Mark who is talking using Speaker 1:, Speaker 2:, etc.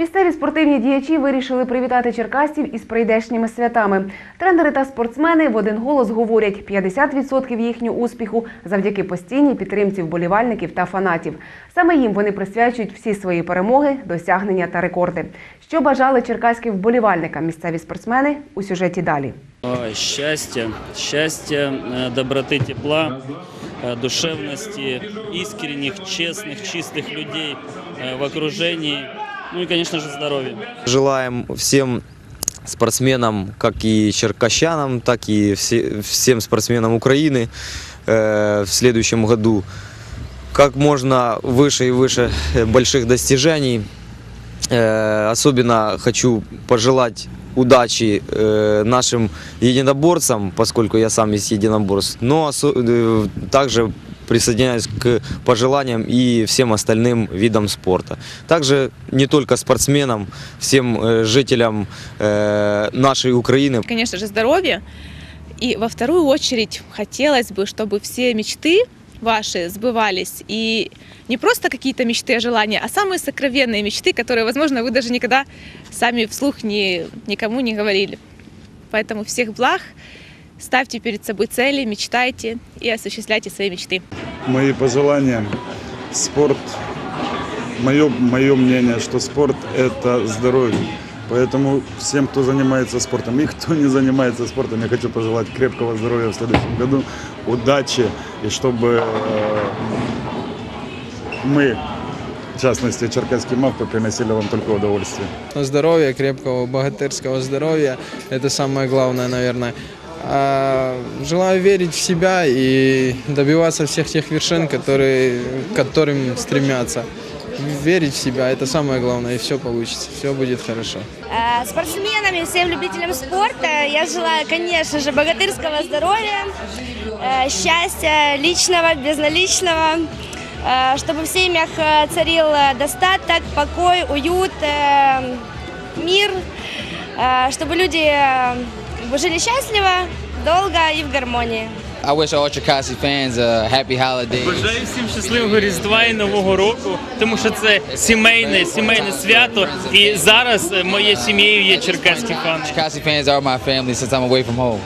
Speaker 1: Місцеві спортивні діячі вирішили привітати черкасців із прийдешніми святами. Тренери та спортсмени в один голос говорять, 50% їхнього успіху завдяки постійній підтримці вболівальників та фанатів. Саме їм вони присвячують всі свої перемоги, досягнення та рекорди. Що бажали черкаським вболівальникам місцеві спортсмени у сюжеті далі.
Speaker 2: Ой, Счастья, счастья, э, доброты, тепла, э, душевности, искренних, честных, чистых людей э, в окружении, Ну и, конечно же, здоровья.
Speaker 3: Желаем всем спортсменам, как и черкащанам, так и все- всем спортсменам Украины э, в следующем году как можно выше и выше э, больших достижений. Э, Особенно хочу пожелать удачи э, нашим единоборцам, поскольку я сам из единоборств, но э, также присоединяюсь к пожеланиям и всем остальным видам спорта. Также не только спортсменам, всем э, жителям э, нашей Украины
Speaker 4: конечно же, здоровья. И во вторую очередь хотелось бы, чтобы все мечты ваши сбывались. И не просто какие-то мечты, желания, а самые сокровенные мечты, которые, возможно, вы даже никогда сами вслух не, никому не говорили. Поэтому всех благ, ставьте перед собой цели, мечтайте и осуществляйте свои мечты.
Speaker 5: мои пожелания. Спорт, мое, мое мнение, что спорт – это здоровье. Поэтому всем, кто занимается спортом и кто не занимается спортом, я хочу пожелать крепкого здоровья в следующем году, удачи, и чтобы э, мы, в частности, черкасские мавпы, приносили вам только удовольствие.
Speaker 6: здоровья, крепкого богатырского здоровья. Это самое главное, наверное. А, Желаю верить в себя и добиваться всех тех вершин, которые, к которым стремятся. Верить в себя – это самое главное, и все получится, все будет хорошо.
Speaker 7: Э, Спортсменам и всем любителям спорта я желаю, конечно же, богатырского здоровья, э, счастья личного, безналичного, э, чтобы в семьях э, царил э, достаток, покой, уют, э, мир, э, чтобы люди э, жили счастливо, долго и в гармонии.
Speaker 8: I wish all Chikasi fans a happy holiday.
Speaker 2: Бажаю всім щасливого Різдва і Нового року, тому що це сімейне, сімейне свято. І зараз моєю сім'єю є черкаські фани.
Speaker 8: Chikasi fans are my family since I'm away from home.